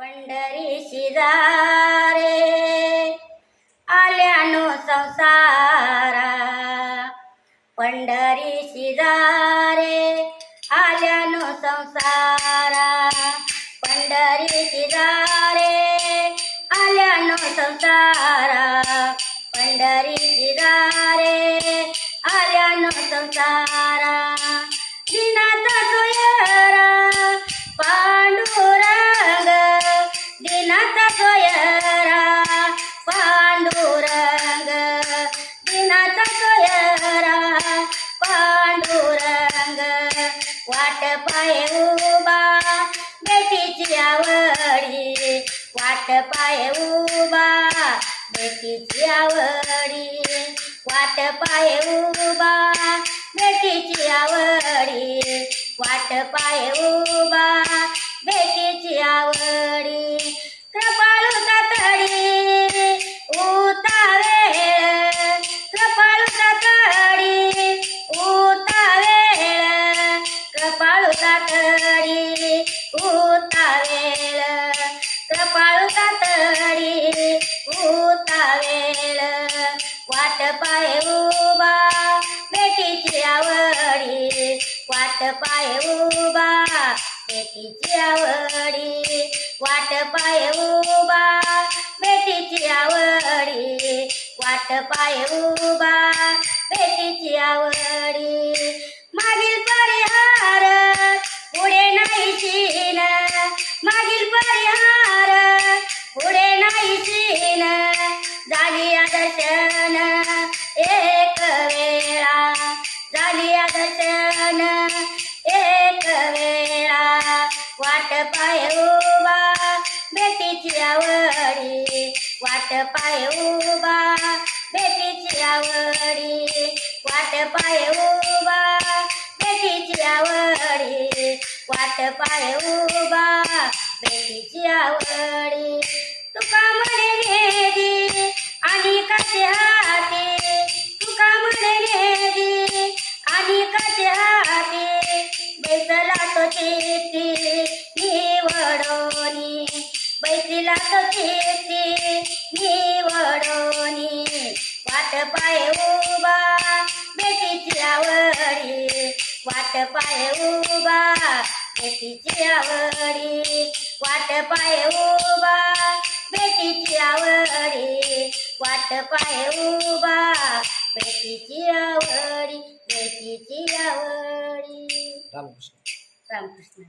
ಪಂಡರಿಸಿದಾರೆ. ಅಲ್ಯಾನು ಸಂಸಾರ ಪಂಡರಿಸಿದಾರೆ. ಅಲ್ಯಾನು ಸಂಸಾರ ಪಂಡರಿಸಿದಾರೆ. ಅಲ್ಯಾನು ಸಂಸಾರ ಪಂಡರಿಸಿದಾರೆ. ಅಲ್ಯಾನು ಸಂಸಾರ वाट पाय उभा बेटीची आवडी वाट पाय उभा बेटीची आवडी वाट पाय उभा बेटीची आवडी. कृपाळू तातडी उता वेळ कृपाळू तातडी वाट पाय उबा बेटीची आवडी. वाट पाय उबा बेटीची आवडी. वाट पाय उबा बेटीची आवडी. वाट पाय उबा बेटीची आवडी. पाय उभा बेटीची आवडी वाट पाय उभा बेटीची आवडी वाट पाय उभा बेटीची आवडी वाट पाय उभा बेटीची आवडी. तुका म्हणे नेदी आणि कसे हाती? तुका म्हणे नेदी आणि कसे हाती? बेसला तो चेती बैसला तो चेती निवडोनी वाट पाय उभा बेटीची आवडी वाट पाय उभा बेटीची आवडी वाट पाय उभा बेटीची आवडी वाट पाय उभा बेटीची आवडी बेटीची आवडी रामकृष्ण. रामकृष्ण.